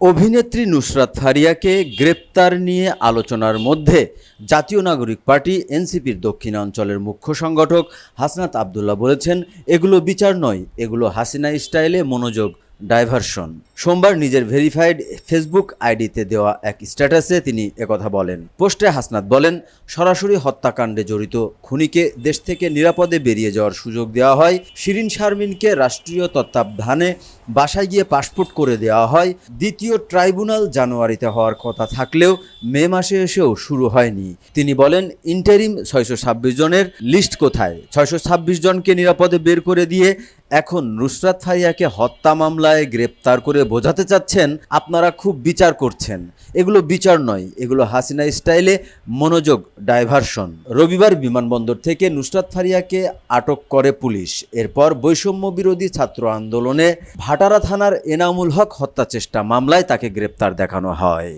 অভিনেত্রী নুসরাত ফারিয়াকে গ্রেপ্তার নিয়ে আলোচনার মধ্যে জাতীয় নাগরিক পার্টি এনসিপির দক্ষিণাঞ্চলের মুখ্য সংগঠক হাসনাত আবদুল্লাহ বলেছেন, এগুলো বিচার নয়, এগুলো হাসিনা স্টাইলে মনোযোগ ডাইভারশন। সোমবার নিজের ভেরিফাইড ফেসবুক আইডিতে দেওয়া এক স্ট্যাটাসে তিনি একথা বলেন। পোস্টে হাসনাত বলেন, সরাসরি হত্যাকাণ্ডে জড়িত খুনিকে দেশ থেকে নিরাপদে বেরিয়ে যাওয়ার সুযোগ দেওয়া হয়। শিরিন শারমিনকে রাষ্ট্রীয় তত্ত্বাবধানে বাসায় গিয়ে পাসপোর্ট করে দেওয়া হয়। দ্বিতীয় ট্রাইব্যুনাল জানুয়ারিতে হওয়ার কথা থাকলেও মে মাসে এসেও শুরু হয়নি। তিনি বলেন, ইন্টারিম ছয়শো ছাব্বিশ জনের লিস্ট কোথায়? ছয়শো ছাব্বিশ জনকে নিরাপদে বের করে দিয়ে এখন নুসরাত ফারিয়াকে হত্যা মামলায় গ্রেপ্তার করে বোঝাতে চাচ্ছেন, আপনারা খুব বিচার করছেন। এগুলো বিচার নয়, এগুলো হাসিনা স্টাইলে মনোযোগ ডাইভারশন রবিবার বিমানবন্দর থেকে নুসরাত ফারিয়াকে আটক করে পুলিশ। এরপর বৈষম্য বিরোধী ছাত্র আন্দোলনে ভাটারা থানার এনামুল হক হত্যা চেষ্টা মামলায় তাকে গ্রেপ্তার দেখানো হয়।